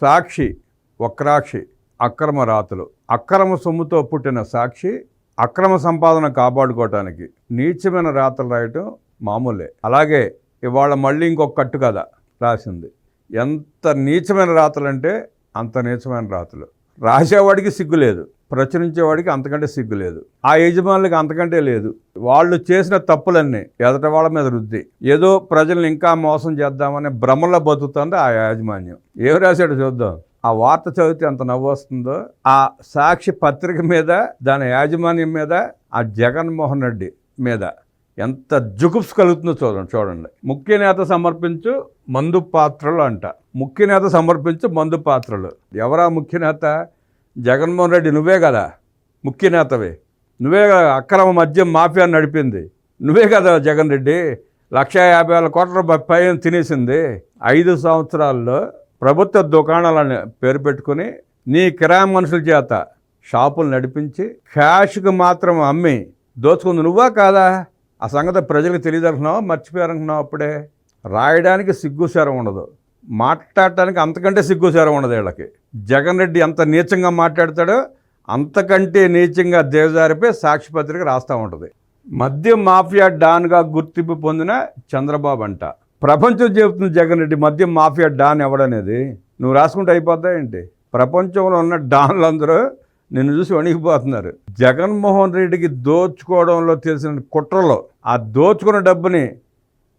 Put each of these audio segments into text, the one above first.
సాక్షి వక్రాక్షి అక్రమ రాతలు. అక్రమ సొమ్ముతో పుట్టిన సాక్షి అక్రమ సంపాదన కాపాడుకోవటానికి నీచమైన రాతలు రాయటం మామూలే. అలాగే ఇవాళ మళ్ళీ ఇంకొక కట్టు కథ రాసింది. ఎంత నీచమైన రాతలు అంటే అంత నీచమైన రాతలు. రాసేవాడికి సిగ్గు లేదు. ప్రచురించేవాడికి అంతకంటే సిగ్గు లేదు. ఆ యజమానులకు అంతకంటే లేదు. వాళ్ళు చేసిన తప్పులన్నీ ఎదట వాళ్ళ మీద రుద్ది. ఏదో ప్రజల్ని ఇంకా మోసం చేద్దామనే భ్రమలో బతుకుతుంది ఆ యాజమాన్యం. ఏం రాశాడు చూద్దాం. ఆ వార్త చదివితే ఎంత నవ్వు వస్తుందో ఆ సాక్షి పత్రిక మీద దాని యాజమాన్యం మీద ఆ జగన్మోహన్ రెడ్డి మీద ఎంత జుగుప్స్ కలుగుతుందో చూడండి చూడండి. ముఖ్య నేత సమర్పించు మందు పాత్రలు అంట. ముఖ్య నేత సమర్పించు మందు పాత్రలు. ఎవరా ముఖ్య నేత? జగన్మోహన్ రెడ్డి నువ్వే కదా ముఖ్య నేతవే. నువ్వే కదా అక్రమ మద్యం మాఫియా నడిపింది. నువ్వే కదా జగన్ రెడ్డి లక్ష యాభై వేల కోట్ల పైన తినేసింది. ఐదు సంవత్సరాల్లో ప్రభుత్వ దుకాణాలని పేరు పెట్టుకుని నీ కిరాయి మనుషుల చేత షాపులు నడిపించి క్యాష్కి మాత్రం అమ్మి దోచుకుంది నువ్వా కాదా? ఆ సంగతి ప్రజలకు తెలియదనుకున్నావు మర్చిపోయారనుకున్నావు అప్పుడే? రాయడానికి సిగ్గుసారం ఉండదు. మాట్లాడటానికి అంతకంటే సిగ్గుసారం ఉండదు వీళ్ళకి. జగన్ రెడ్డి ఎంత నీచంగా మాట్లాడతాడో అంతకంటే నీచంగా దేవదారిపై సాక్షి పత్రిక రాస్తూ ఉంటుంది. మద్యం మాఫియా డాన్గా గుర్తింపు పొందిన చంద్రబాబు అంట. ప్రపంచం చెబుతుంది జగన్ రెడ్డి మద్యం మాఫియా డాన్ ఎవడనేది. నువ్వు రాసుకుంటే అయిపోతాయండి ప్రపంచంలో ఉన్న డాన్లందరూ నిన్ను చూసి వణికిపోతున్నారు జగన్మోహన్ రెడ్డికి దోచుకోవడంలో తెలిసిన కుట్రలో ఆ దోచుకున్న డబ్బుని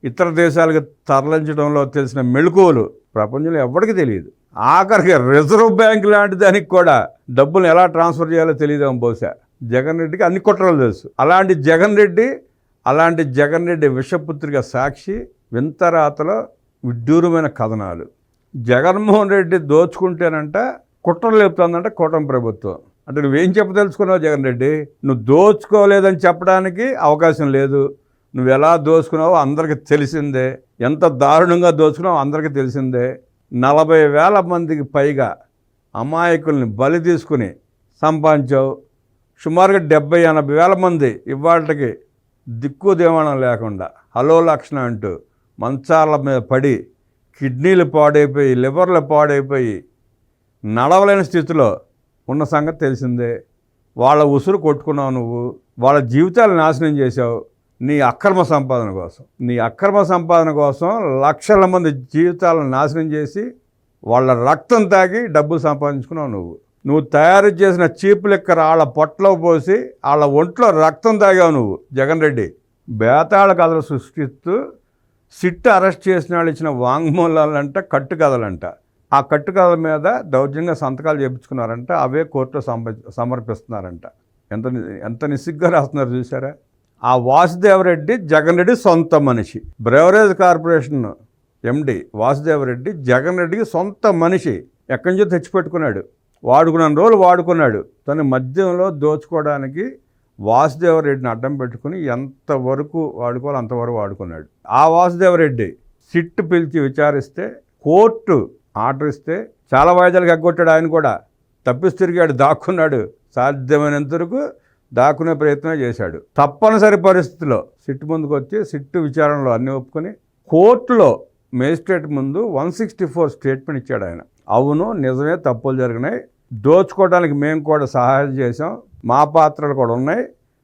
ఇతర దేశాలకు తరలించడంలో తెలిసిన మెళుకువలు ప్రపంచంలో ఎవరికి తెలియదు. ఆఖరికి రిజర్వ్ బ్యాంక్ లాంటి దానికి కూడా డబ్బులు ఎలా ట్రాన్స్ఫర్ చేయాలో తెలియదేమో బహుశా. జగన్ రెడ్డికి అన్ని కుట్రలు తెలుసు. అలాంటి జగన్ రెడ్డి అలాంటి జగన్ రెడ్డి విషపుత్రిక సాక్షి వింతరాతలో విడ్డూరమైన కథనాలు. జగన్మోహన్ రెడ్డి దోచుకుంటేనంట కుట్రలు చెప్తుందంట కూటమి ప్రభుత్వం. అంటే నువ్వేం చెప్పదలుచుకున్నావు జగన్ రెడ్డి? నువ్వు దోచుకోలేదని చెప్పడానికి అవకాశం లేదు. నువ్వు ఎలా దోచుకున్నావో అందరికీ తెలిసిందే. ఎంత దారుణంగా దోచుకున్నావో అందరికీ తెలిసిందే. నలభై వేల మందికి పైగా అమాయకుల్ని బలి తీసుకుని సంపాదించావు. సుమారుగా డెబ్బై ఎనభై వేల మంది ఇవాళకి దిక్కు దేవాణం లేకుండా హలో లక్షణ అంటూ మంచాల మీద పడి కిడ్నీలు పాడైపోయి లివర్లు పాడైపోయి నడవలేని స్థితిలో ఉన్న సంగతి తెలిసిందే. వాళ్ళ ఉసురు కొట్టుకున్నావు నువ్వు. వాళ్ళ జీవితాలు నాశనం చేశావు. నీ అక్రమ సంపాదన కోసం. నీ అక్రమ సంపాదన కోసం లక్షల మంది జీవితాలను నాశనం చేసి వాళ్ళ రక్తం తాగి డబ్బులు సంపాదించుకున్నావు నువ్వు. నువ్వు తయారు చేసిన చీప్ లెక్కర వాళ్ళ పొట్టలో పోసి వాళ్ళ ఒంట్లో రక్తం తాగావు నువ్వు జగన్ రెడ్డి. బేతాళ కథలు సృష్టిస్తూ సిట్ అరెస్ట్ చేసిన వాళ్ళు ఇచ్చిన వాంగ్మూలాలంట కట్టు కథలంట ఆ కట్టు కథల మీద దౌర్జన్యంగా సంతకాలు చేయించుకున్నారంట అవే కోర్టులో సమర్ సమర్పిస్తున్నారంట. ఎంత ఎంత నిసిగ్గా రాస్తున్నారు చూసారా ఆ వాసుదేవరెడ్డి జగన్ రెడ్డి సొంత మనిషి. Beverage corporation MD Vasudeva Reddy Jagan రెడ్డికి సొంత మనిషి. ఎక్కడి నుంచో తెచ్చిపెట్టుకున్నాడు. వాడుకున్న రోజులు వాడుకున్నాడు. తన మద్యంలో దోచుకోవడానికి వాసుదేవరెడ్డిని అడ్డం పెట్టుకుని ఎంతవరకు వాడుకోవాలో అంతవరకు వాడుకున్నాడు. ఆ వాసుదేవరెడ్డి సిట్ పిలిచి విచారిస్తే కోర్టు ఆర్డర్ ఇస్తే చాలా వాయిదాలకు ఎగ్గొట్టాడు ఆయన కూడా. తప్పిసి తిరిగాడు దాక్కున్నాడు. సాధ్యమైనంత వరకు దాక్కునే ప్రయత్నం చేశాడు. తప్పనిసరి పరిస్థితిలో సిట్ ముందుకు వచ్చి సిట్టు విచారణలో అన్ని ఒప్పుకొని కోర్టులో మేజిస్ట్రేట్ ముందు వన్ సిక్స్టీ ఫోర్ స్టేట్మెంట్ ఇచ్చాడు ఆయన. అవును నిజమే తప్పులు జరిగినాయి. దోచుకోవడానికి మేము కూడా సహాయం చేసాం మా పాత్రలు కూడా ఉన్నాయి.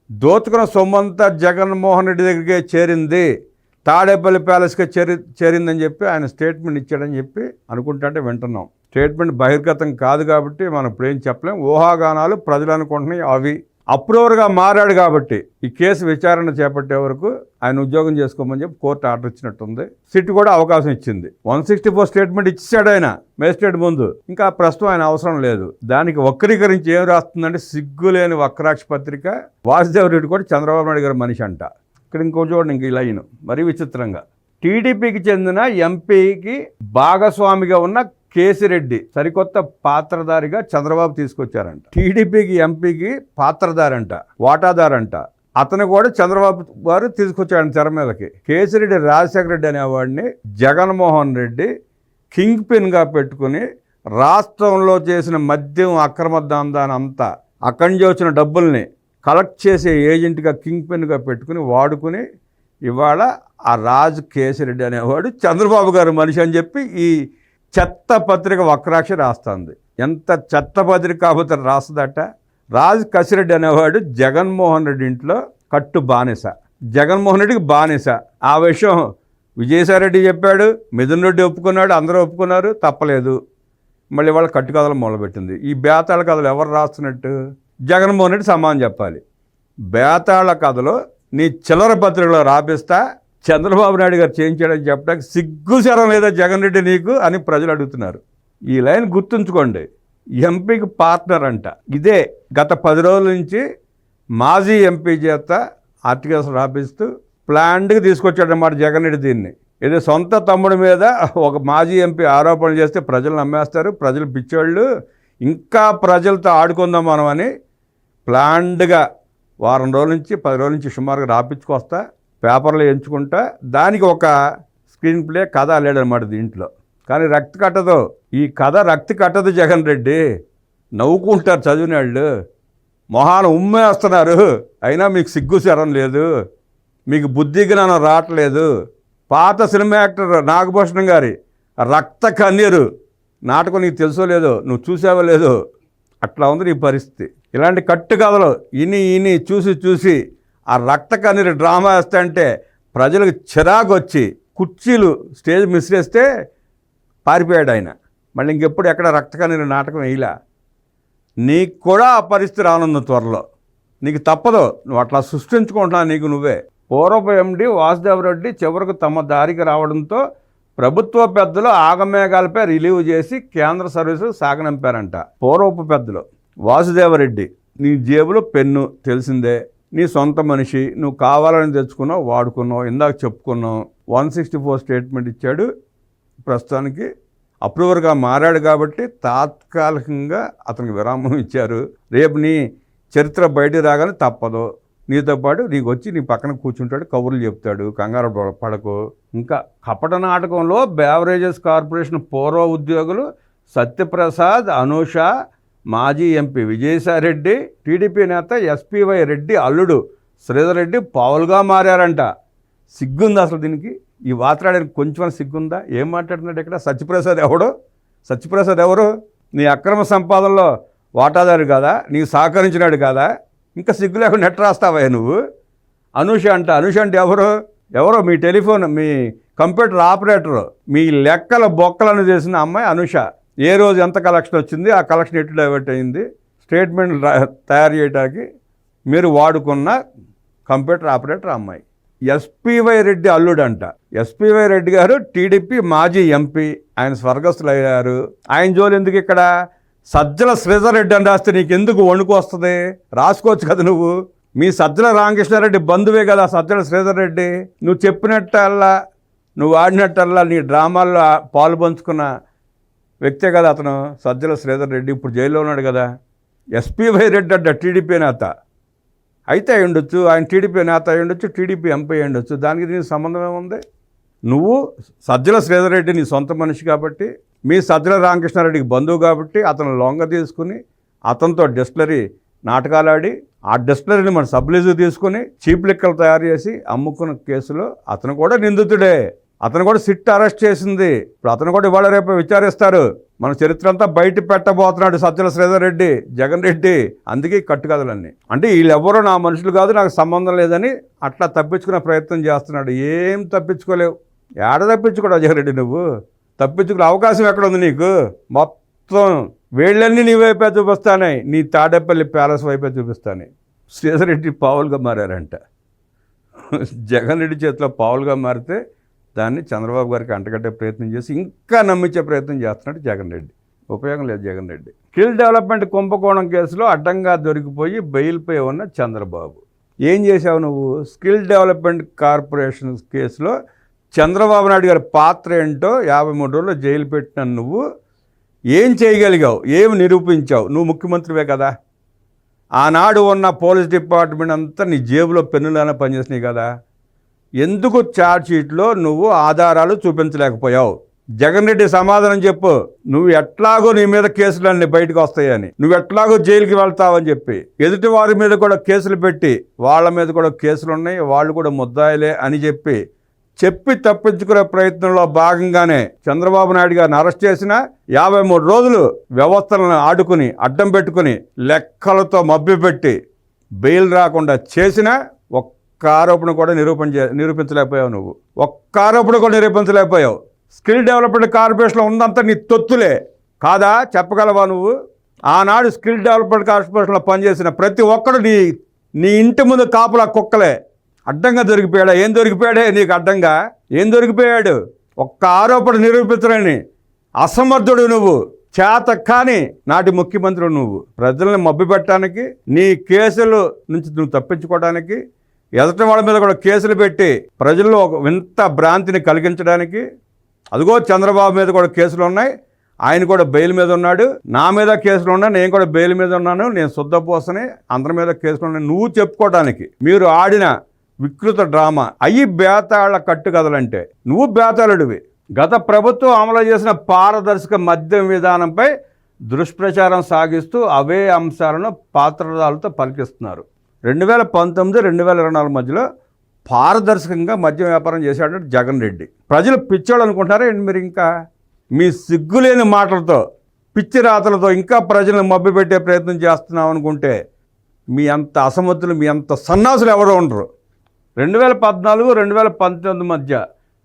దోచుకున్న సొమ్మంతా జగన్మోహన్ రెడ్డి దగ్గరికే చేరింది. తాడేపల్లి ప్యాలెస్కే చేరి చేరిందని చెప్పి ఆయన స్టేట్మెంట్ ఇచ్చాడని చెప్పి అనుకుంటుంటే వింటున్నాం. స్టేట్మెంట్ బహిర్గతం కాదు కాబట్టి మనం ఇప్పుడు ఏం చెప్పలేం. ఊహాగానాలు ప్రజలు అనుకుంటున్నాయి అవి అప్రూవర్గా మారాడు కాబట్టి ఈ కేసు విచారణ చేపట్టే వరకు ఆయన ఉద్యోగం చేసుకోమని చెప్పి కోర్టు ఆర్డర్ ఇచ్చినట్టుంది. సిట్ కూడా అవకాశం ఇచ్చింది. వన్ సిక్స్టీ ఫోర్ స్టేట్మెంట్ ఇచ్చాడు ఆయన మేజిస్ట్రేట్ ముందు. ఇంకా ప్రస్తుతం ఆయన అవసరం లేదు. దానికి వక్రీకరించి ఏం రాస్తుందంటే సిగ్గులేని వక్రాక్ష పత్రిక వాసుదేవ్ రెడ్డి కూడా చంద్రబాబు నాయుడు గారి మనిషి అంట. ఇక్కడ ఇంకో చూడండి ఇంక ఈ లైన్. మరీ విచిత్రంగా. టీడీపీకి చెందిన ఎంపీకి భాగస్వామిగా ఉన్న కేసిరెడ్డి సరికొత్త పాత్రధారిగా చంద్రబాబు తీసుకొచ్చారంట. టీడీపీకి ఎంపీకి పాత్రధారంట వాటాదారంట. అతను కూడా చంద్రబాబు గారు తీసుకొచ్చాడు తెర మీదకి. కేసిరెడ్డి రాజశేఖర రెడ్డి అనేవాడిని జగన్మోహన్ రెడ్డి కింగ్ పిన్గా పెట్టుకుని రాష్ట్రంలో చేసిన మద్యం అక్రమ దందాన్ని అంతా అక్కడి నుంచి వచ్చిన డబ్బుల్ని కలెక్ట్ చేసే ఏజెంట్గా కింగ్ పిన్గా పెట్టుకుని వాడుకుని ఇవాళ ఆ రాజు కేసిరెడ్డి అనేవాడు చంద్రబాబు గారు మనిషి అని చెప్పి ఈ చెత్త పత్రిక వక్రాక్ష రాస్తుంది. ఎంత చెత్త పత్రిక కాకపోతే రాస్తుందట. రాజ్ కసిరెడ్డి అనేవాడు జగన్మోహన్ రెడ్డి ఇంట్లో కట్టు బానిస. జగన్మోహన్ రెడ్డికి బానిస. ఆ విషయం విజయసాయిరెడ్డి చెప్పాడు. మిథున్ రెడ్డి ఒప్పుకున్నాడు. అందరూ ఒప్పుకున్నారు. తప్పలేదు. మళ్ళీ వాళ్ళ కట్టు కథలు మొదలుపెట్టింది. ఈ బేతాళ కథలు ఎవరు రాస్తున్నట్టు? జగన్మోహన్ రెడ్డి సమానం చెప్పాలి. బేతాళ కథలో నీ చిల్లర పత్రికలో రాపిస్తా. చంద్రబాబు నాయుడు గారు చేయించాడని చెప్పడానికి సిగ్గుశరం లేదా జగన్ రెడ్డి నీకు అని ప్రజలు అడుగుతున్నారు. ఈ లైన్ గుర్తుంచుకోండి. ఎంపీకి పార్ట్నర్ అంట. ఇదే గత పది రోజుల నుంచి మాజీ ఎంపీ చేత ఆర్టికల్స్ రాపిస్తూ ప్లాండ్గా తీసుకొచ్చాడన్నమాట జగన్ రెడ్డి దీన్ని. ఇది సొంత తమ్ముడి మీద ఒక మాజీ ఎంపీ ఆరోపణలు చేస్తే ప్రజలు నమ్మేస్తారు. ప్రజలు పిచ్చోళ్ళు. ఇంకా ప్రజలతో ఆడుకుందాం మనం అని ప్లాండ్గా వారం రోజుల నుంచి పది రోజుల నుంచి సుమారుగా రాపించుకొస్తా పేపర్లో ఎంచుకుంటా దానికి ఒక స్క్రీన్ ప్లే కథ లేడనమాట దీంట్లో కానీ రక్తి కట్టదు. ఈ కథ రక్తి కట్టదు జగన్ రెడ్డి. నవ్వుకుంటారు చదివిన వాళ్ళు మొహాన ఉమ్మేస్తున్నారు. అయినా మీకు సిగ్గు శరం లేదు. మీకు బుద్ధి జ్ఞానం రావట్లేదు. పాత సినిమా యాక్టర్ నాగభూషణం గారి రక్త కన్నీరు. నాటకం నీకు తెలుసో లేదో నువ్వు చూసావో లేదో అట్లా ఉంది నీ పరిస్థితి. ఇలాంటి కట్టు కథలు ఇని ఇని చూసి చూసి ఆ రక్త కన్నీరు డ్రామా వేస్తాంటే ప్రజలకు చిరాకు వచ్చి కుర్చీలు స్టేజ్ మిస్రేస్తే పారిపోయాడు ఆయన. మళ్ళీ ఇంకెప్పుడు ఎక్కడ రక్త కన్నీరు నాటకం వేయలా? నీకు కూడా ఆ పరిస్థితి రానుంది త్వరలో. నీకు తప్పదు. నువ్వు అట్లా సృష్టించుకుంటున్నావు నీకు నువ్వే. పూర్వపు ఎండి వాసుదేవరెడ్డి చివరకు తమ దారికి రావడంతో ప్రభుత్వ పెద్దలు ఆగమేఘాలపై రిలీవ్ చేసి కేంద్ర సర్వీసులు సాగనంపారంట. పూర్వపు పెద్దలు వాసుదేవరెడ్డి. నీ జేబులో పెన్ను తెలిసిందే. నీ సొంత మనిషి నువ్వు కావాలని తెచ్చుకున్నావు వాడుకున్నావు ఇందాక చెప్పుకున్నావు వన్ సిక్స్టీ ఫోర్ స్టేట్మెంట్ ఇచ్చాడు ప్రస్తుతానికి అప్రూవర్గా మారాడు కాబట్టి తాత్కాలికంగా అతనికి విరామం ఇచ్చారు. రేపు నీ చరిత్ర బయట రాగానే తప్పదు. నీతో పాటు నీకు వచ్చి నీ పక్కన కూర్చుంటాడు కబుర్లు చెప్తాడు కంగారు పడకు. ఇంకా కపట నాటకంలో బేవరేజెస్ కార్పొరేషన్ పూర్వ ఉద్యోగులు సత్యప్రసాద్ అనూష మాజీ ఎంపీ విజయసాయిరెడ్డి టీడీపీ నేత ఎస్పీవై రెడ్డి అల్లుడు శ్రీధర్ రెడ్డి పావులుగా మారారంట. సిగ్గుందా అసలు దీనికి? ఈ వాత్రాడానికి కొంచెం సిగ్గుందా? ఏం మాట్లాడుతున్నాడు ఇక్కడ? సత్యప్రసాద్ ఎవడు? సత్యప్రసాద్ ఎవరు? నీ అక్రమ సంపాదనలో వాటాదారు కాదా? నీకు సహకరించినాడు కాదా? ఇంకా సిగ్గు లేకుండా నెట్ రాస్తావా నువ్వు? అనూష అంట. అనూష అంటే ఎవరు? ఎవరో మీ టెలిఫోన్ మీ కంప్యూటర్ ఆపరేటరు. మీ లెక్కల బొక్కలను చేసిన అమ్మాయి అనూష. ఏ రోజు ఎంత కలెక్షన్ వచ్చింది ఆ కలెక్షన్ ఎటు డైవర్ట్ అయింది స్టేట్మెంట్ తయారు చేయడానికి మీరు వాడుకున్న కంప్యూటర్ ఆపరేటర్ అమ్మాయి. ఎస్పివై రెడ్డి అల్లుడంట. ఎస్పివై రెడ్డి గారు టీడీపీ మాజీ ఎంపీ ఆయన స్వర్గస్థులు అయ్యారు ఆయన జోలు ఎందుకు ఇక్కడ? సజ్జల శ్రీధర్రెడ్డి అని రాస్తే నీకు ఎందుకు వణుకు వస్తుంది? రాసుకోవచ్చు కదా నువ్వు. మీ సజ్జల రామకృష్ణారెడ్డి బంధువే కదా సజ్జల శ్రీధర్రెడ్డి. నువ్వు చెప్పినట్టల్లా నువ్వు ఆడినట్టల్లా నీ డ్రామాల్లో పాలు పంచుకున్న వ్యక్తే కదా అతను సజ్జల శ్రీధర్ రెడ్డి ఇప్పుడు జైల్లో ఉన్నాడు కదా. ఎస్పీవై రెడ్డి అడ్డ టీడీపీ నేత. అయితే అయి ఉండొచ్చు ఆయన టీడీపీ నేత అయి ఉండొచ్చు టీడీపీ ఎంపీ అయి ఉండొచ్చు. దానికి దీనికి సంబంధం ఏముంది? నువ్వు సజ్జల శ్రీధర్ రెడ్డి నీ సొంత మనిషి కాబట్టి మీ సజ్జల రామకృష్ణారెడ్డికి బంధువు కాబట్టి అతను లొంగ తీసుకుని అతనితో డిస్టిలరీ నాటకాలు ఆడి ఆ డిస్టిలరీని మన సబ్లీజు తీసుకుని చీప్ లిక్కలు తయారు చేసి అమ్ముకున్న కేసులో అతను కూడా నిందితుడే. అతను కూడా సిట్ అరెస్ట్ చేసింది. ఇప్పుడు అతను కూడా ఇవాళ రేపు విచారిస్తారు. మన చరిత్ర అంతా బయట పెట్టబోతున్నాడు సజ్జల శ్రీధర్ రెడ్డి జగన్ రెడ్డి. అందుకే కట్టుకథలన్నీ. అంటే వీళ్ళెవ్వరూ నా మనుషులు కాదు నాకు సంబంధం లేదని అట్లా తప్పించుకునే ప్రయత్నం చేస్తున్నాడు. ఏం తప్పించుకోలేవు. ఏడ తప్పించుకోడు జగన్ రెడ్డి నువ్వు? తప్పించుకునే అవకాశం ఎక్కడ ఉంది నీకు? మొత్తం వేళ్ళన్నీ నీ వైపే చూపిస్తానే నీ తాడేపల్లి ప్యాలెస్ వైపే చూపిస్తానే శ్రీధర్ రెడ్డి పావులుగా మారారంట. జగన్ రెడ్డి చేతిలో పావులుగా మారితే దాన్ని చంద్రబాబు గారికి అంటగట్టే ప్రయత్నం చేసి ఇంకా నమ్మించే ప్రయత్నం చేస్తున్నాడు జగన్ రెడ్డి. ఉపయోగం లేదు జగన్ రెడ్డి. స్కిల్ డెవలప్మెంట్ కుంభకోణం కేసులో అడ్డంగా దొరికిపోయి బెయిల్పై ఉన్న చంద్రబాబు. ఏం చేశావు నువ్వు? స్కిల్ డెవలప్మెంట్ కార్పొరేషన్ కేసులో చంద్రబాబు నాయుడు గారి పాత్ర ఏంటో యాభై మూడు రోజుల్లో జైలు పెట్టిన నువ్వు ఏం చేయగలిగావు? ఏం నిరూపించావు? నువ్వు ముఖ్యమంత్రివే కదా. ఆనాడు ఉన్న పోలీస్ డిపార్ట్మెంట్ అంతా నీ జేబులో పెన్నులైనా పనిచేసినాయి కదా. ఎందుకు ఛార్జ్షీట్లో నువ్వు ఆధారాలు చూపించలేకపోయావు? జగన్ రెడ్డి సమాధానం చెప్పు. నువ్వు ఎట్లాగో నీ మీద కేసులన్నీ బయటకు వస్తాయని. నువ్వు ఎట్లాగో జైలుకి వెళ్తావని చెప్పి. ఎదుటి వారి మీద కూడా కేసులు పెట్టి వాళ్ళ మీద కూడా కేసులు ఉన్నాయి వాళ్ళు కూడా ముద్దాయిలే అని చెప్పి. చెప్పి తప్పించుకునే ప్రయత్నంలో భాగంగానే చంద్రబాబు నాయుడు గారిని అరెస్ట్ చేసిన యాభై మూడు రోజులు వ్యవస్థలను ఆడుకుని అడ్డం పెట్టుకుని లెక్కలతో మభ్యపెట్టి బెయిల్ రాకుండా చేసినా ఒక్క ఆరోపణ కూడా నిరూపణ చే నిరూపించలేకపోయావు నువ్వు. ఒక్క ఆరోపణ కూడా నిరూపించలేకపోయావు. స్కిల్ డెవలప్మెంట్ కార్పొరేషన్లో ఉందంతా నీ తొత్తులే. కాదా? చెప్పగలవా నువ్వు? ఆనాడు స్కిల్ డెవలప్మెంట్ కార్పొరేషన్లో పనిచేసిన ప్రతి ఒక్కడు నీ నీ ఇంటి ముందు కాపులా కుక్కలే. అడ్డంగా దొరికిపోయాడా? ఏం దొరికిపోయాడే? నీకు అడ్డంగా? ఏం దొరికిపోయాడు? ఒక్క ఆరోపణ నిరూపించలేని అసమర్థుడు నువ్వు. చేత కాని నాటి ముఖ్యమంత్రి నువ్వు. ప్రజల్ని మభ్యపెట్టడానికి నీ కేసుల నుంచి నువ్వు తప్పించుకోవడానికి ఎదటి వాళ్ళ మీద కూడా కేసులు పెట్టి ప్రజల్లో ఒక వింత భ్రాంతిని కలిగించడానికి అదిగో చంద్రబాబు మీద కూడా కేసులు ఉన్నాయి. ఆయన కూడా బెయిల్ మీద ఉన్నాడు. నా మీద కేసులు ఉన్నాయి నేను కూడా బెయిల్ మీద ఉన్నాను. నేను శుద్ధపోసని అందరి మీద కేసులు ఉన్నాయి. నువ్వు చెప్పుకోవడానికి మీరు ఆడిన వికృత డ్రామా. అయ్యి బేతాళ కట్టుకథలంటే. నువ్వు బేతాళుడివి. గత ప్రభుత్వం అమలు చేసిన పారదర్శక మద్యం విధానంపై దుష్ప్రచారం సాగిస్తూ అవే అంశాలను పాత్రదారులతో పలికిస్తున్నారు. రెండు వేల పంతొమ్మిది రెండు వేల ఇరవై నాలుగు మధ్యలో పారదర్శకంగా మద్యం వ్యాపారం చేశాడు జగన్ రెడ్డి. ప్రజలు పిచ్చోళ్ళు అనుకుంటారా ఏంటి మీరు ఇంకా? మీ సిగ్గులేని మాటలతో పిచ్చి రాతలతో ఇంకా ప్రజలను మభ్యపెట్టే ప్రయత్నం చేస్తున్నాం అనుకుంటే మీ అంత అసమర్థులు మీ అంత సన్నాసులు ఎవరు ఉండరు. రెండు వేల పద్నాలుగు రెండు వేల పంతొమ్మిది మధ్య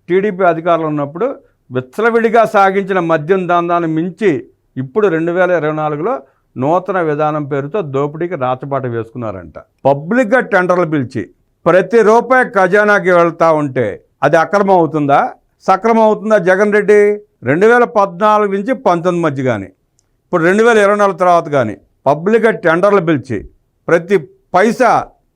టీడీపీ అధికారులు ఉన్నప్పుడు విచ్చలవిడిగా సాగించిన మద్యం దందాన్ని మించి ఇప్పుడు రెండు వేల ఇరవై నాలుగులో నూతన విధానం పేరుతో దోపిడీకి రాచబాట వేసుకున్నారంట. పబ్లిక్గా టెండర్లు పిలిచి ప్రతి రూపాయి ఖజానాకి వెళ్తా ఉంటే అది అక్రమం అవుతుందా? సక్రమం అవుతుందా జగన్ రెడ్డి? రెండు వేల పద్నాలుగు నుంచి పంతొమ్మిది మధ్య కానీ ఇప్పుడు రెండు వేల ఇరవై నాలుగు తర్వాత కానీ పబ్లిక్గా టెండర్లు పిలిచి ప్రతి పైసా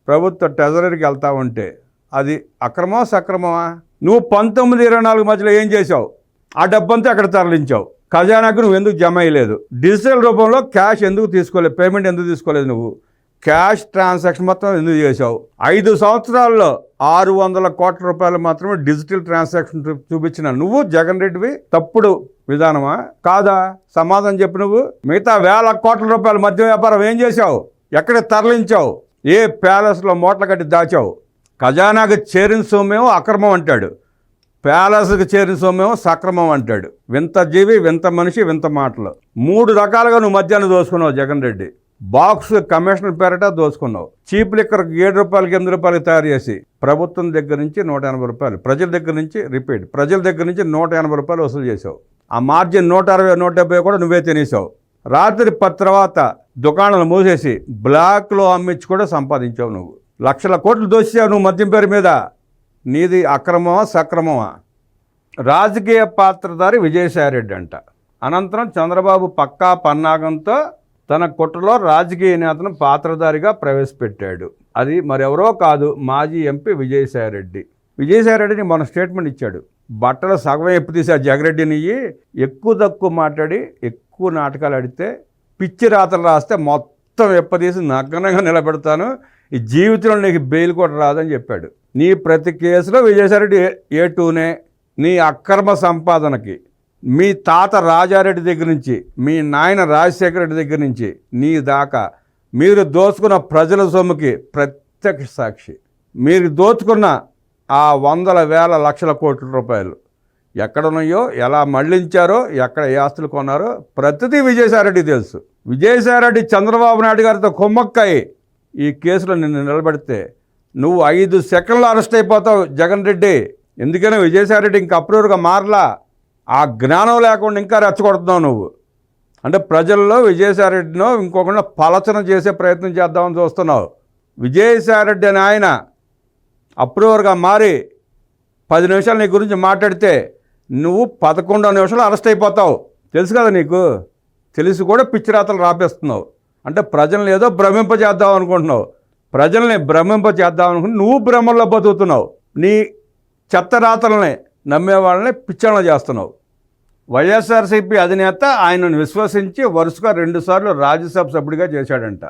ప్రభుత్వ ట్రెజరీకి వెళ్తా ఉంటే అది అక్రమమా సక్రమమా? నువ్వు పంతొమ్మిది ఇరవై నాలుగు మధ్యలో ఏం చేసావు ఆ డబ్బంతా అక్కడ తరలించావు? ఖజానాకు నువ్వు ఎందుకు జమ అయ్యలేదు? డిజిటల్ రూపంలో క్యాష్ ఎందుకు తీసుకోలేదు? పేమెంట్ ఎందుకు తీసుకోలేదు నువ్వు? క్యాష్ ట్రాన్సాక్షన్ మొత్తం ఎందుకు చేసావు ఐదు సంవత్సరాల్లో ఆరు వందల కోట్ల రూపాయలు మాత్రమే డిజిటల్ ట్రాన్సాక్షన్ చూ- చూపించిన నువ్వు జగన్ రెడ్డివి? తప్పుడు విధానమా? కాదా? సమాధానం చెప్పు నువ్వు. మిగతా వేల కోట్ల రూపాయల మద్య వ్యాపారం ఏం చేశావు? ఎక్కడ తరలించావు? ఏ ప్యాలెస్లో మూటలు కట్టి దాచావు? ఖజానాకు చేరిన సొమ్మేమో అక్రమం అంటాడు. ప్యాలెస్కి చేరిన సొమ్మేమో సక్రమం అంటాడు. వింత జీవి వింత మనిషి వింత మాటలు. మూడు రకాలుగా నువ్వు మధ్యాహ్నం దోసుకున్నావు జగన్ రెడ్డి. బాక్స్ కమిషనర్ పేరట దోసుకున్నావు. చీప్ లిక్కర్ ఏడు రూపాయలకి ఎనిమిది రూపాయలకి తయారు చేసి ప్రభుత్వం దగ్గర నుంచి నూట ఎనభై రూపాయలు ప్రజల దగ్గర నుంచి రిపీట్ ప్రజల దగ్గర నుంచి నూట ఎనభై రూపాయలు వసూలు చేసావు ఆ మార్జిన్ నూట అరవై నూట డెబ్బై కూడా నువ్వే తినేసావు రాత్రి పది తర్వాత దుకాణాలు మూసేసి బ్లాక్లో అమ్మించి కూడా సంపాదించావు నువ్వు. లక్షల కోట్లు దోసావు నువ్వు మద్యం పేరు మీద. నీది అక్రమమా సక్రమమా? రాజకీయ పాత్రధారి విజయసాయిరెడ్డి అంట అనంతరం చంద్రబాబు పక్కా పన్నాగంతో తన కుట్రలో రాజకీయ నేతను పాత్రధారిగా ప్రవేశపెట్టాడు. అది మరెవరో కాదు మాజీ ఎంపీ విజయసాయిరెడ్డి. విజయసాయిరెడ్డిని మన స్టేట్మెంట్ ఇచ్చాడు. బట్టలు సగం ఎప్పు తీసి ఆ జగరెడ్డిని ఎక్కువ తక్కువ మాట్లాడి ఎక్కువ నాటకాలు ఆడితే పిచ్చి రాతలు రాస్తే మొత్తం ఎప్పదీసి నగ్నంగా నిలబెడతాను. ఈ జీవితంలో నీకు బెయిల్ కూడా రాదని చెప్పాడు. నీ ప్రతి కేసులో విజయసాయిరెడ్డి ఏ- టూనే నీ అక్రమ సంపాదనకి మీ తాత రాజారెడ్డి దగ్గర నుంచి మీ నాయన రాజశేఖర రెడ్డి దగ్గర నుంచి నీ దాకా మీరు దోచుకున్న ప్రజల సొమ్ముకి ప్రత్యక్ష సాక్షి. మీరు దోచుకున్న ఆ వందల వేల లక్షల కోట్ల రూపాయలు ఎక్కడున్నాయో ఎలా మళ్ళించారో ఎక్కడ ఏ ఆస్తులు కొన్నారో ప్రతిదీ విజయసాయిరెడ్డి తెలుసు. విజయసాయిరెడ్డి చంద్రబాబు నాయుడు గారితో కుమ్మక్కాయి. ఈ కేసులో నిన్ను నిలబెడితే నువ్వు ఐదు సెకండ్లు అరెస్ట్ అయిపోతావు జగన్ రెడ్డి. ఎందుకని విజయసాయిరెడ్డి ఇంకా అప్రూవర్గా మారలా? ఆ జ్ఞానం లేకుండా ఇంకా రెచ్చగొడుతున్నావు నువ్వు. అంటే ప్రజల్లో విజయసాయిరెడ్డినో ఇంకొకరినో పలచన చేసే ప్రయత్నం చేద్దామని చూస్తున్నావు. విజయసాయిరెడ్డి అని ఆయన అప్రూవర్గా మారి పది నిమిషాలు నీ గురించి మాట్లాడితే నువ్వు పదకొండో నిమిషాలు అరెస్ట్ అయిపోతావు. తెలుసు కదా నీకు? తెలిసి కూడా పిచ్చిరాతలు రాపేస్తున్నావు. అంటే ప్రజల్ని ఏదో భ్రమింపజేద్దాం అనుకుంటున్నావు. ప్రజల్ని భ్రమింపజేద్దాం అనుకుంటే నువ్వు భ్రమల్లో బతుకుతున్నావు. నీ చెత్తరాతలని నమ్మే వాళ్ళని పిచ్చన చేస్తున్నావు. వైఎస్ఆర్సీపీ అధినేత ఆయనను విశ్వసించి వరుసగా రెండుసార్లు రాజ్యసభ సభ్యుడిగా చేశాడంట.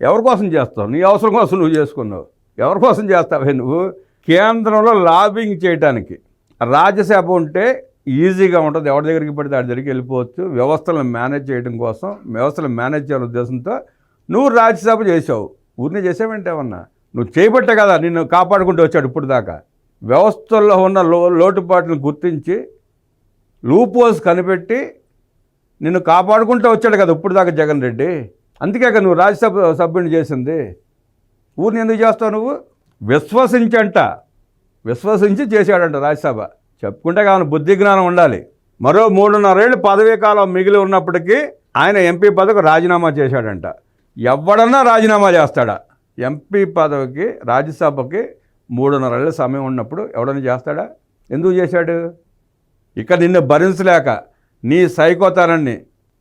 ఎవరి కోసం చేస్తావు? నీ అవసరం కోసం నువ్వు చేసుకున్నావు. ఎవరి కోసం చేస్తావే నువ్వు? కేంద్రంలో లాబింగ్ చేయడానికి రాజ్యసభ ఉంటే ఈజీగా ఉంటుంది. ఎవరి దగ్గరికి పడితే ఆడి దగ్గరికి వెళ్ళిపోవచ్చు. వ్యవస్థలను మేనేజ్ చేయడం కోసం వ్యవస్థలు మేనేజ్ చేయాలనే ఉద్దేశంతో నువ్వు రాజ్యసభ చేసావు ఊరిని చేసావంటే ఏమన్నా? నువ్వు చేయబట్టే కదా నిన్ను కాపాడుకుంటూ వచ్చాడు ఇప్పుడు దాకా. వ్యవస్థల్లో ఉన్న లో లోటుపాట్లను గుర్తించి లూపోల్స్ కనిపెట్టి నిన్ను కాపాడుకుంటూ వచ్చాడు కదా ఇప్పుడు దాకా జగన్ రెడ్డి. అందుకే కదా నువ్వు రాజ్యసభ సభ్యుని చేసింది. ఊరిని ఎందుకు చేస్తావు నువ్వు? విశ్వసించంట. విశ్వసించి చేశాడంట రాజ్యసభ. చెప్పుకుంటే కావాలి బుద్ధి జ్ఞానం ఉండాలి. మరో మూడున్నరేళ్ళు పదవీ కాలం మిగిలి ఉన్నప్పటికీ ఆయన ఎంపీ పదవికి రాజీనామా చేశాడంట. ఎవడన్నా రాజీనామా చేస్తాడా? ఎంపీ పదవికి రాజ్యసభకి మూడున్నరేళ్ళ సమయం ఉన్నప్పుడు ఎవడన్నా చేస్తాడా? ఎందుకు చేశాడు? ఇక నిన్ను భరించలేక నీ సైకోతనాన్ని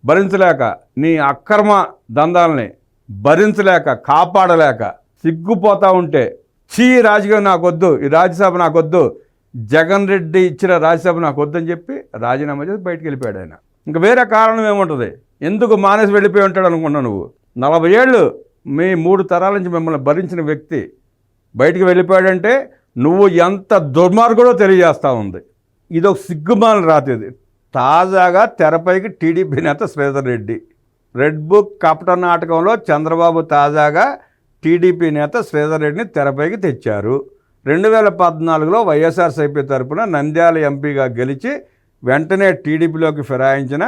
భరించలేక నీ అక్రమ దందాలని భరించలేక కాపాడలేక సిగ్గుపోతా ఉంటే చీ రాజకీయం నాకొద్దు ఈ రాజ్యసభ నాకొద్దు జగన్ రెడ్డి ఇచ్చిన రాజ్యసభ నాకు వద్దని చెప్పి రాజీనామా చేసి బయటకు వెళ్ళిపోయాడు ఆయన. ఇంకా వేరే కారణం ఏముంటుంది? ఎందుకు మానేసి వెళ్ళిపోయి ఉంటాడు అనుకున్నావు నువ్వు? నలభై ఏళ్ళు మీ మూడు తరాల నుంచి మిమ్మల్ని భరించిన వ్యక్తి బయటికి వెళ్ళిపోయాడంటే నువ్వు ఎంత దుర్మార్గుడో తెలియజేస్తూ ఉంది. ఇది ఒక సిగ్గుమాల రాతేది తాజాగా తెరపైకి టీడీపీ నేత శ్రీధర్ రెడ్డి. రెడ్ బుక్ కపట నాటకంలో చంద్రబాబు తాజాగా టీడీపీ నేత శ్రీధర్ రెడ్డిని తెరపైకి తెచ్చారు. రెండు వేల పద్నాలుగులో వైఎస్ఆర్సీపీ తరపున నంద్యాల ఎంపీగా గెలిచి వెంటనే టీడీపీలోకి ఫిరాయించిన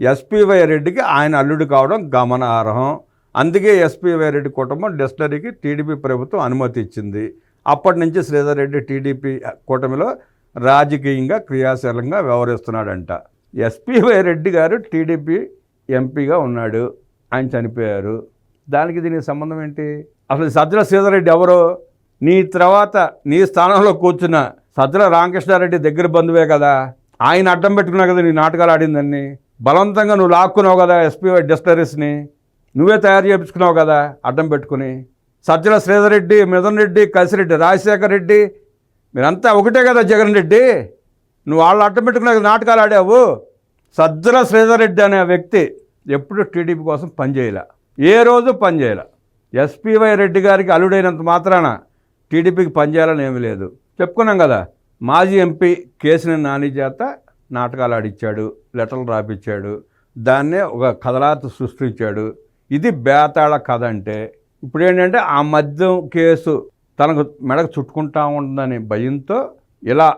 ఎస్పివై రెడ్డికి ఆయన అల్లుడు కావడం గమనార్హం. అందుకే ఎస్పివై రెడ్డి కుటుంబం డిస్టరీకి టీడీపీ ప్రభుత్వం అనుమతి ఇచ్చింది. అప్పటి నుంచి శ్రీధర్ రెడ్డి టీడీపీ కూటమిలో రాజకీయంగా క్రియాశీలంగా వ్యవహరిస్తున్నాడంట. ఎస్పివై రెడ్డి గారు టీడీపీ ఎంపీగా ఉన్నాడు. ఆయన చనిపోయారు. దానికి దీనికి సంబంధం ఏంటి? అసలు సజ్జల శ్రీధర్ రెడ్డి ఎవరు? నీ తర్వాత నీ స్థానంలో కూర్చున్న సజ్జల రామకృష్ణారెడ్డి దగ్గర బంధువే కదా. ఆయన అడ్డం పెట్టుకున్నా కదా నీ నాటకాలు ఆడిందన్నీ. బలవంతంగా నువ్వు లాక్కున్నావు కదా ఎస్పీవై డిస్టరీస్ని నువ్వే తయారు చేయించుకున్నావు కదా అడ్డం పెట్టుకుని. సజ్జల శ్రీధర్ రెడ్డి మిథన్ రెడ్డి కసిరెడ్డి రాజశేఖర్ రెడ్డి మీరంతా ఒకటే కదా జగన్ రెడ్డి. నువ్వు వాళ్ళు అడ్డం పెట్టుకున్న నాటకాలు ఆడావు. సజ్జల శ్రీధర్ రెడ్డి అనే వ్యక్తి ఎప్పుడు టీడీపీ కోసం పనిచేయలే ఏ రోజు పనిచేయలే ఎస్పీవై రెడ్డి గారికి అల్లుడైనంత మాత్రాన టీడీపీకి పనిచేయాలని ఏమీ లేదు. చెప్పుకున్నాం కదా మాజీ ఎంపీ కేసుని నాని చేత నాటకాలు ఆడిచ్చాడు లెటర్లు రాపిచ్చాడు దాన్నే ఒక కథలాత సృష్టించాడు. ఇది బేతాళ కథ అంటే ఇప్పుడు ఏంటంటే ఆ మద్యం కేసు తనకు మెడకు చుట్టుకుంటా ఉంటుందని భయంతో ఇలా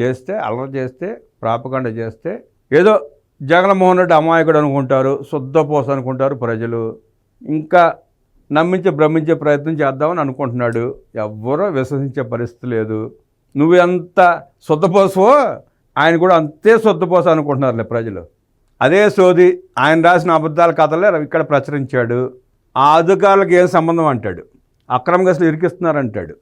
చేస్తే అలర చేస్తే ప్రాపకండ చేస్తే ఏదో జగన్మోహన్ రెడ్డి అమాయకుడు అనుకుంటారు శుద్ధపోస అనుకుంటారు ప్రజలు. ఇంకా నమ్మించి భ్రమించే ప్రయత్నం చేద్దామని అనుకుంటున్నాడు. ఎవ్వరూ విశ్వసించే పరిస్థితి లేదు. నువ్వు ఎంత శుద్ధపోసవో ఆయన కూడా అంతే శుద్ధపోస అనుకుంటున్నారులే ప్రజలు. అదే సోది ఆయన రాసిన అబద్ధాల కథలే ఇక్కడ ప్రచురించాడు. ఆ అధికారులకు ఏం సంబంధం అంటాడు? అక్రమంగా అసలు ఇరికిస్తున్నారంటాడు.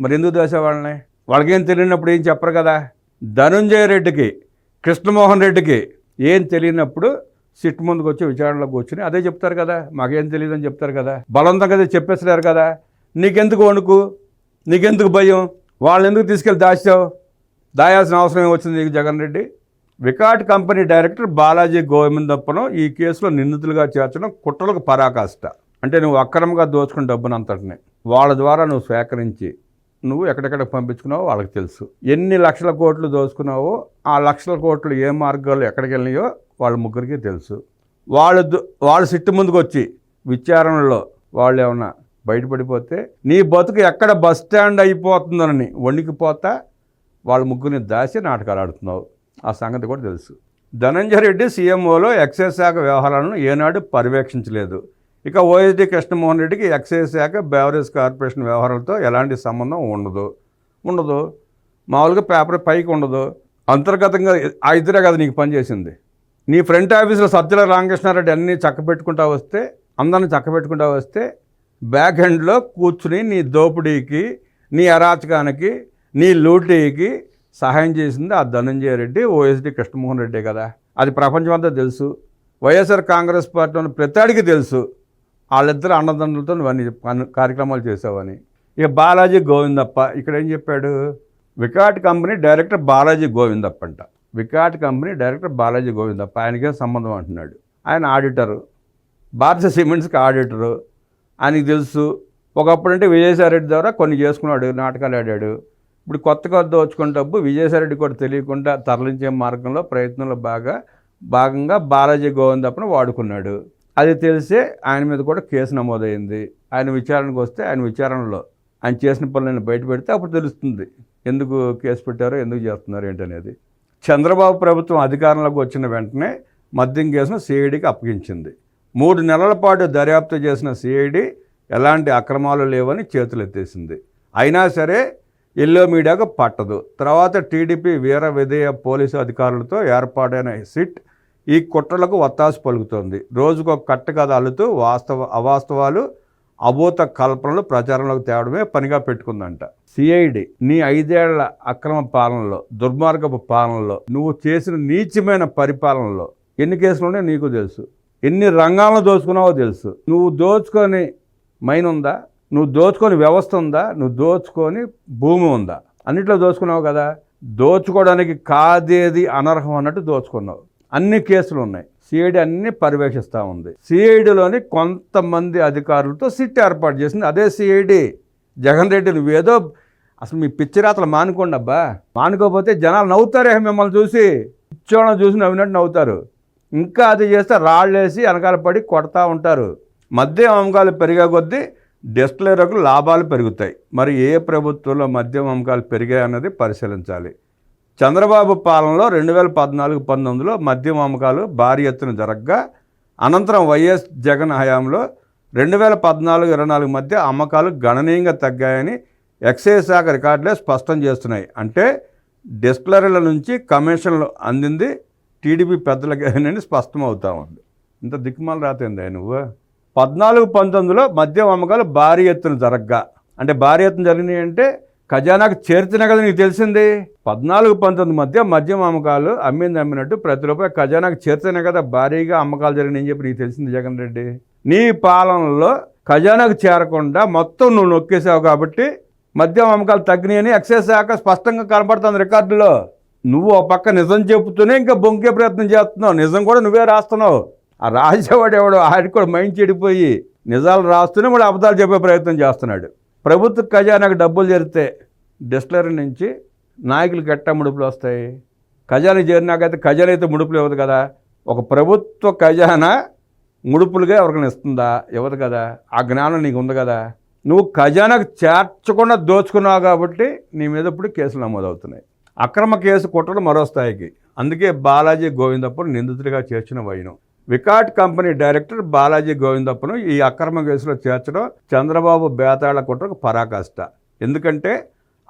మరి ఎందుకు దోశ వాళ్ళని? వాళ్ళకేం తెలియనప్పుడు ఏం చెప్పరు కదా? ధనుంజయ రెడ్డికి కృష్ణమోహన్ రెడ్డికి ఏం తెలియనప్పుడు సిట్ ముందుకు వచ్చి విచారణలో కూర్చుని అదే చెప్తారు కదా. మాకేం తెలియదని చెప్తారు కదా. బలవంతం కదా చెప్పేసలేరు కదా. నీకెందుకు వణుకు? నీకెందుకు భయం? వాళ్ళని ఎందుకు తీసుకెళ్ళి దాచావు? దాయాల్సిన అవసరం ఏమొచ్చింది నీకు Jagan Reddy? Vicat company director Balaji గోవిందప్పను ఈ కేసులో నిందితులుగా చేర్చడం కుట్రలకు పరాకాష్ట. అంటే నువ్వు అక్రమంగా దోచుకున్న డబ్బునంతటిని వాళ్ళ ద్వారా నువ్వు సేకరించి నువ్వు ఎక్కడెక్కడికి పంపించుకున్నావో వాళ్ళకి తెలుసు. ఎన్ని లక్షల కోట్లు దోచుకున్నావో ఆ లక్షల కోట్లు ఏ మార్గాలు ఎక్కడికి వెళ్ళినాయో వాళ్ళ ముగ్గురికి తెలుసు. వాళ్ళు దు- వాళ్ళు సిట్టు ముందుకు వచ్చి విచారణలో వాళ్ళు ఏమన్నా బయటపడిపోతే నీ బతుకు ఎక్కడ బస్ స్టాండ్ అయిపోతుందని వణికిపోతా వాళ్ళ ముగ్గురిని దాచి నాటకాలు ఆడుతున్నావు. ఆ సంగతి కూడా తెలుసు. ధనంజయ రెడ్డి సీఎంఓలో ఎక్సైజ్ శాఖ వ్యవహారాలను ఏనాడు పర్యవేక్షించలేదు. ఇక ఓఎస్డి కృష్ణమోహన్ రెడ్డికి ఎక్సైజ్ శాఖ బెవరేజ్ కార్పొరేషన్ వ్యవహారాలతో ఎలాంటి సంబంధం ఉండదు. ఉండదు. మామూలుగా పేపర్ పైకి ఉండదు. అంతర్గతంగా ఆ ఇద్దరే కదా నీకు పనిచేసింది నీ ఫ్రంట్ ఆఫీస్లో సజ్జల రామకృష్ణారెడ్డి అన్నీ చక్కబెట్టుకుంటా వస్తే అందరిని చక్కబెట్టుకుంటా వస్తే బ్యాక్ హ్యాండ్లో కూర్చుని నీ దోపిడీకి నీ అరాచకానికి నీ లూటీకి సహాయం చేసింది ఆ ధనంజయ రెడ్డి ఓఎస్డి కృష్ణమోహన్ రెడ్డి కదా. అది ప్రపంచమంతా తెలుసు. వైఎస్ఆర్ కాంగ్రెస్ పార్టీలోని ప్రతాడికి తెలుసు. వాళ్ళిద్దరు అన్నదండలతో ఇవన్నీ కార్యక్రమాలు చేసావని. ఇక బాలాజీ గోవిందప్ప ఇక్కడ ఏం చెప్పాడు? Vicat company director Balaji Govindappa అంట. Vicat company director Balaji Govindappa ఆయనకే సంబంధం అంటున్నాడు? ఆయన ఆడిటరు. భారత సిమెంట్స్కి ఆడిటరు. ఆయనకి తెలుసు. ఒకప్పుడంటే విజయసాయిరెడ్డి ద్వారా కొన్ని చేసుకున్నాడు నాటకాలు ఆడాడు. ఇప్పుడు కొత్తగా దోచుకున్న డబ్బు విజయసాయిరెడ్డి కూడా తెలియకుండా తరలించే మార్గంలో ప్రయత్నంలో బాగా భాగంగా బాలాజీ గోవిందప్పను వాడుకున్నాడు. అది తెలిసే ఆయన మీద కూడా కేసు నమోదైంది. ఆయన విచారణకు వస్తే ఆయన విచారణలో ఆయన చేసిన పనులను బయట పెడితే అప్పుడు తెలుస్తుంది. ఎందుకు కేసు పెట్టారో ఎందుకు చేస్తున్నారు ఏంటనేది. చంద్రబాబు ప్రభుత్వం అధికారంలోకి వచ్చిన వెంటనే మద్యం కేసును సిఐడికి అప్పగించింది. మూడు నెలల పాటు దర్యాప్తు చేసిన సిఐడి ఎలాంటి అక్రమాలు లేవని చేతులు ఎత్తేసింది అయినా సరే ఎల్లో మీడియాకు పట్టదు. తర్వాత టీడీపీ వీర విధేయ పోలీసు అధికారులతో ఏర్పాటైన సిట్ ఈ కుట్రలకు వత్తాసు పలుకుతోంది. రోజుకు ఒక కట్ట కథ అల్లుతూ వాస్తవ అవాస్తవాలు అభూత కల్పనలు ప్రచారంలోకి తేవడమే పనిగా పెట్టుకుందంట. సిఐడి నీ ఐదేళ్ళ అక్రమ పాలనలో దుర్మార్గపు పాలనలో నువ్వు చేసిన నీచమైన పరిపాలనలో ఎన్ని కేసులున్నాయో నీకు తెలుసు. ఎన్ని రంగాలను దోచుకున్నావో తెలుసు. నువ్వు దోచుకొని మైన్ ఉందా నువ్వు దోచుకొని వ్యవస్థ ఉందా? నువ్వు దోచుకొని భూమి ఉందా? అన్నిట్లో దోచుకున్నావు కదా. దోచుకోవడానికి కాదేది అనర్హం అన్నట్టు దోచుకున్నావు. అన్ని కేసులు ఉన్నాయి. సిఐడి అన్ని పర్యవేక్షిస్తూ ఉంది. సిఐడిలోని కొంతమంది అధికారులతో సిట్ ఏర్పాటు చేసింది. అదే సిఐడి. జగన్ రెడ్డి నువ్వేదో అసలు మీ పిచ్చిరాతలు మానుకోండి అబ్బా. మానుకోకపోతే జనాలు నవ్వుతారే మిమ్మల్ని చూసి. పిచ్చోళ్ళని చూసి నవ్వినట్టు నవ్వుతారు. ఇంకా అది చేస్తే రాళ్ళేసి వెనకాల పడి కొడతా ఉంటారు. మద్యం అమ్మకాలు పెరిగే కొద్దీ డిస్టిలరీలకు లాభాలు పెరుగుతాయి. మరి ఏ ప్రభుత్వంలో మద్యం అమ్మకాలు పెరిగాయి అన్నది పరిశీలించాలి. చంద్రబాబు పాలనలో రెండు వేల పద్నాలుగు పంతొమ్మిదిలో మద్యం అమ్మకాలు భారీ ఎత్తున జరగగా అనంతరం వైఎస్ జగన్ హయాంలో రెండు వేల పద్నాలుగు ఇరవై నాలుగు మధ్య అమ్మకాలు గణనీయంగా తగ్గాయని ఎక్సైజ్ శాఖ రికార్డులే స్పష్టం చేస్తున్నాయి. అంటే డిస్టిలరీల నుంచి కమిషన్లు అందింది టీడీపీ పెద్దలకేనని స్పష్టం అవుతా ఉంది. ఇంత దిక్కుమాల రాతేందా నువ్వు? పద్నాలుగు పంతొమ్మిదిలో మద్యం అమ్మకాలు భారీ ఎత్తున జరగ్గా. అంటే భారీ ఎత్తున జరిగినాయి అంటే ఖజానాకు చేర్చిన కదా నీకు తెలిసింది? పద్నాలుగు పంతొమ్మిది మధ్య మద్యం అమ్మకాలు అమ్మింది అమ్మినట్టు ప్రతి రూపాయి ఖజానాకు చేర్చిన కదా భారీగా అమ్మకాలు జరిగినాయని చెప్పి నీకు తెలిసింది జగన్ రెడ్డి? నీ పాలనలో ఖజానాకు చేరకుండా మొత్తం నువ్వు నొక్కేసావు కాబట్టి మద్యం అమ్మకాలు తగ్గినాయని ఎక్సైజ్ శాఖ స్పష్టంగా కనపడుతుంది రికార్డులో. నువ్వు ఒక పక్క నిజం చెబుతూనే ఇంకా బొంకే ప్రయత్నం చేస్తున్నావు. నిజం కూడా నువ్వే రాస్తున్నావు. ఆ రాసేవాడు ఎవడో ఆడికి కూడా మైండ్ చెడిపోయి నిజాలు రాస్తూనే మళ్ళీ అబద్ధాలు చెప్పే ప్రయత్నం చేస్తున్నాడు. ప్రభుత్వ ఖజానాకు డబ్బులు జరిగితే డిస్టిలరీ నుంచి నాయకులు ఎట్టా ముడుపులు వస్తాయి. ఖజానా చేరినాకైతే ఖజానా అయితే ముడుపులు ఇవ్వదు కదా. ఒక ప్రభుత్వ ఖజానా ముడుపులుగా ఎవరికైనా ఇస్తుందా? ఇవ్వదు కదా. ఆ జ్ఞానం నీకు ఉంది కదా. నువ్వు ఖజానాకు చేర్చకుండా దోచుకున్నావు కాబట్టి నీ మీద ఇప్పుడు కేసులు నమోదవుతున్నాయి. అక్రమ కేసు కుట్రలు మరో స్థాయికి. అందుకే బాలాజీ గోవిందప్పుడు నిందితుడిగా చేర్చిన వైనం. వికాట్ కంపెనీ డైరెక్టర్ బాలాజీ గోవిందప్పను ఈ అక్రమ కేసులో చేర్చడం చంద్రబాబు బేతాళ కుట్రకు పరాకాష్ట. ఎందుకంటే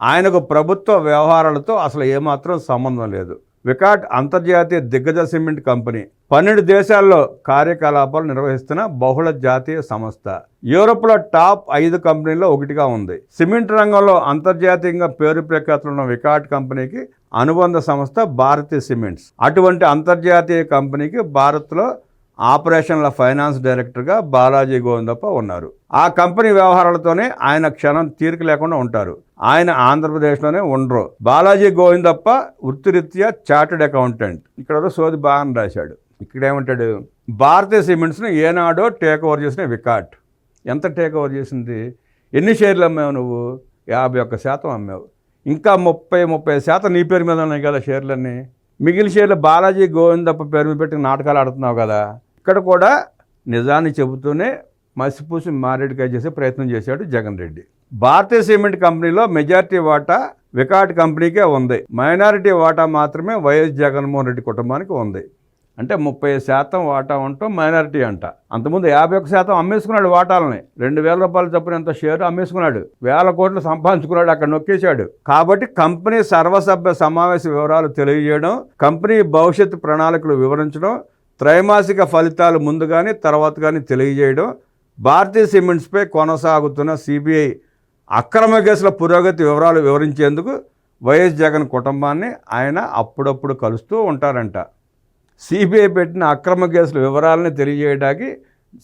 ఆయనకు ప్రభుత్వ వ్యవహారాలతో అసలు ఏమాత్రం సంబంధం లేదు. వికాట్ అంతర్జాతీయ దిగ్గజ సిమెంట్ కంపెనీ పన్నెండు దేశాల్లో కార్యకలాపాలు నిర్వహిస్తున్న బహుళ జాతీయ సంస్థ. యూరోప్లో టాప్ ఐదు కంపెనీల్లో ఒకటిగా ఉంది. సిమెంట్ రంగంలో అంతర్జాతీయంగా పేరు ప్రఖ్యాతులున్న వికాట్ కంపెనీకి అనుబంధ సంస్థ భారతీయ సిమెంట్స్. అటువంటి అంతర్జాతీయ కంపెనీకి భారత్లో ఆపరేషన్ల ఫైనాన్స్ డైరెక్టర్గా బాలాజీ గోవిందప్ప ఉన్నారు. ఆ కంపెనీ వ్యవహారాలతోనే ఆయన క్షణం తీరిక లేకుండా ఉంటారు. ఆయన ఆంధ్రప్రదేశ్లోనే ఉండరు. బాలాజీ గోవిందప్ప వృత్తిరీత్యా చార్టెడ్ అకౌంటెంట్. ఇక్కడ సోది బాగా రాశాడు. ఇక్కడ ఏమంటాడు భారతీయ సిమెంట్స్ను ఏనాడో టేక్ ఓవర్ చేసిన వికాట్. ఎంత టేక్ ఓవర్ చేసింది? ఎన్ని షేర్లు అమ్మావు నువ్వు? యాభై ఒక్క శాతం అమ్మావు. ఇంకా ముప్పై ముప్పై శాతం నీ పేరు మీద ఉన్నాయి కదా షేర్లన్నీ. మిగిలిన షేర్లు బాలాజీ గోవిందప్ప పేరు మీద పెట్టి నాటకాలు ఆడుతున్నావు కదా. ఇక్కడ కూడా నిజాన్ని చెబుతూనే మసిపూసి మారేడుకాయ చేసే ప్రయత్నం చేశాడు జగన్ రెడ్డి. భారతీయ సిమెంట్ కంపెనీలో మెజార్టీ వాటా వికాట్ కంపెనీకే ఉంది. మైనారిటీ వాటా మాత్రమే వైఎస్ జగన్మోహన్ రెడ్డి కుటుంబానికి ఉంది. అంటే ముప్పై శాతం వాటా ఉండటం మైనారిటీ అంట. అంతకుముందు యాభై ఒక్క శాతం అమ్మేసుకున్నాడు వాటాలని. రెండు వేల రూపాయలు చొప్పున ఎంత షేర్ అమ్మేసుకున్నాడు. వేల కోట్లు సంపాదించుకున్నాడు అక్కడ నొక్కేశాడు. కాబట్టి కంపెనీ సర్వసభ్య సమావేశ వివరాలు తెలియజేయడం కంపెనీ భవిష్యత్తు ప్రణాళికలు వివరించడం త్రైమాసిక ఫలితాలు ముందు కానీ తర్వాత కానీ తెలియజేయడం భారతీయ సిమెంట్స్పై కొనసాగుతున్న సిబిఐ అక్రమ కేసుల పురోగతి వివరాలు వివరించేందుకు వైఎస్ జగన్ కుటుంబాన్ని ఆయన అప్పుడప్పుడు కలుస్తూ ఉంటారంట. సిబిఐ పెట్టిన అక్రమ కేసుల వివరాలని తెలియజేయడానికి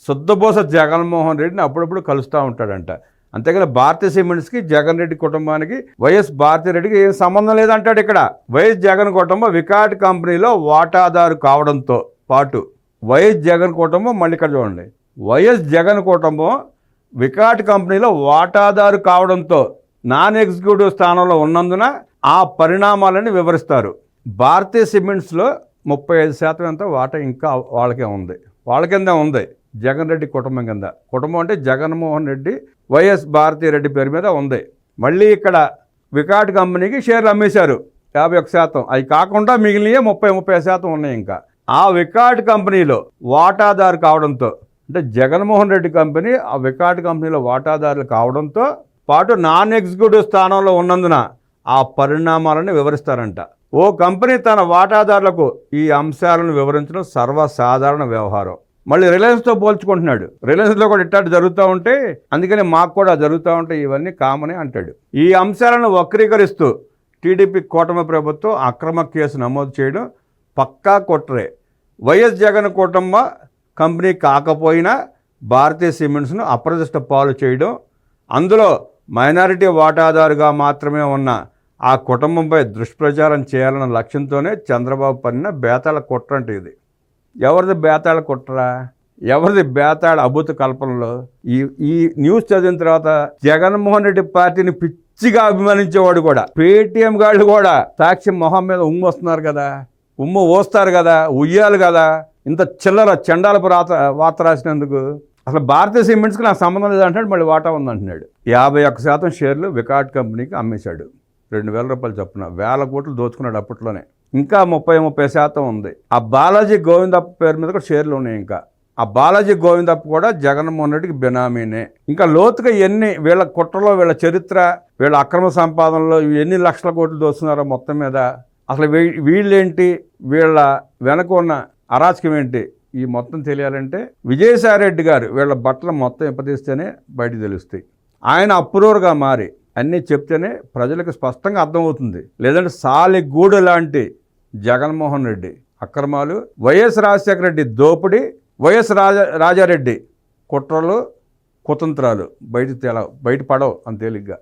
శుద్ధబోస జగన్మోహన్ రెడ్డిని అప్పుడప్పుడు కలుస్తూ ఉంటాడంట. అంతేగాని భారతీయ సిమెంట్స్కి జగన్ రెడ్డి కుటుంబానికి వైఎస్ భారతిరెడ్డికి ఏం సంబంధం లేదంటాడు ఇక్కడ. వైఎస్ జగన్ కుటుంబం వికాట్ కంపెనీలో వాటాదారు కావడంతో. పాటు వైఎస్ జగన్ కుటుంబం మళ్ళీ ఇక్కడ చూడండి. వైఎస్ జగన్ కుటుంబం వికాట్ కంపెనీలో వాటాదారు కావడంతో నాన్ ఎగ్జిక్యూటివ్ స్థానంలో ఉన్నందున ఆ పరిణామాలని వివరిస్తారు. భారతీయ సిమెంట్స్లో ముప్పై ఐదు శాతం ఎంత వాటా ఇంకా వాళ్ళకే ఉంది. వాళ్ళ కింద ఉంది జగన్ రెడ్డి కుటుంబం కింద. కుటుంబం అంటే జగన్మోహన్ రెడ్డి వైఎస్ భారతీ రెడ్డి పేరు మీద ఉంది. మళ్ళీ ఇక్కడ వికాట్ కంపెనీకి షేర్లు అమ్మేశారు యాభై ఒక శాతం. అవి కాకుండా మిగిలినవి ముప్పై ముప్పై శాతం ఉన్నాయి ఇంకా. ఆ వికాట్ కంపెనీలో వాటాదారు కావడంతో అంటే జగన్మోహన్ రెడ్డి కంపెనీ ఆ వికాట్ కంపెనీలో వాటాదారులు కావడంతో పాటు నాన్ ఎగ్జిక్యూటివ్ స్థానంలో ఉన్నందున ఆ పరిణామాలను వివరిస్తారంట. ఓ కంపెనీ తన వాటాదారులకు ఈ అంశాలను వివరించడం సర్వసాధారణ వ్యవహారం. మళ్ళీ రిలయన్స్తో పోల్చుకుంటున్నాడు. రిలయన్స్లో కూడా ఇట్టాటి జరుగుతూ ఉంటే అందుకని మాకు కూడా జరుగుతూ ఉంటాయి ఇవన్నీ కామనే అంటాడు. ఈ అంశాలను వక్రీకరిస్తూ టీడీపీ కూటమి ప్రభుత్వం అక్రమ కేసు నమోదు చేయడం పక్కా కుట్రే. వైఎస్ జగన్ కుటుంబ కంపెనీ కాకపోయినా భారతీయ సిమెంట్స్ను అప్రదిష్ట పాలు చేయడం అందులో మైనారిటీ వాటాదారుగా మాత్రమే ఉన్న ఆ కుటుంబంపై దుష్ప్రచారం చేయాలన్న లక్ష్యంతోనే చంద్రబాబు పన్నిన బేతాళ కుట్ర అంటే ఇది. ఎవరిది బేతాళ కుట్ర? ఎవరిది బేతాళ అభూత కల్పనలో? ఈ ఈ న్యూస్ చదివిన తర్వాత జగన్మోహన్ రెడ్డి పార్టీని పిచ్చిగా అభిమానించేవాడు కూడా. పేటీఎం గాళ్ళు కూడా సాక్షి మొహం మీద ఉమ్ము వస్తున్నారు కదా. ఉమ్మ ఓస్తారు కదా ఉయ్యాలి కదా ఇంత చిల్లర చండాలపు రాత వార్త రాసినందుకు అసలు భారతీయ సిమెంట్స్కి నాకు సంబంధం లేదు అంటాడు మళ్ళీ వాటా ఉందంటున్నాడు. యాభై ఒక్క శాతం షేర్లు వికాట్ కంపెనీకి అమ్మేశాడు. రెండు వేల రూపాయలు చొప్పున వేల కోట్లు దోచుకున్నాడు అప్పట్లోనే. ఇంకా ముప్పై ముప్పై శాతం ఉంది. ఆ బాలాజీ గోవిందప్ప పేరు మీద కూడా షేర్లు ఉన్నాయి ఇంకా. ఆ బాలాజీ గోవిందప్ప కూడా జగన్మోహన్ రెడ్డికి బినామీనే. ఇంకా లోతుగా ఎన్ని వీళ్ళ కుట్రలో వీళ్ళ చరిత్ర వీళ్ళ అక్రమ సంపాదనలో ఎన్ని లక్షల కోట్లు దోస్తున్నారో మొత్తం మీద అసలు వీ- వీళ్ళేంటి? వీళ్ళ వెనక ఉన్న అరాచకం ఏంటి? ఈ మొత్తం తెలియాలంటే విజయసాయిరెడ్డి గారు వీళ్ళ బట్టలు మొత్తం ఇప్పదీస్తేనే బయట తెలుస్తాయి. ఆయన అప్రూవర్గా మారి అన్నీ చెప్తేనే ప్రజలకు స్పష్టంగా అర్థమవుతుంది. లేదంటే సాలిగూడు లాంటి జగన్మోహన్ రెడ్డి అక్రమాలు వైఎస్ రాజశేఖర రెడ్డి దోపిడి వైఎస్ రాజా రాజారెడ్డి కుట్రలు కుతంత్రాలు బయట తేల బయట పడవు అంత తేలిగ్గా.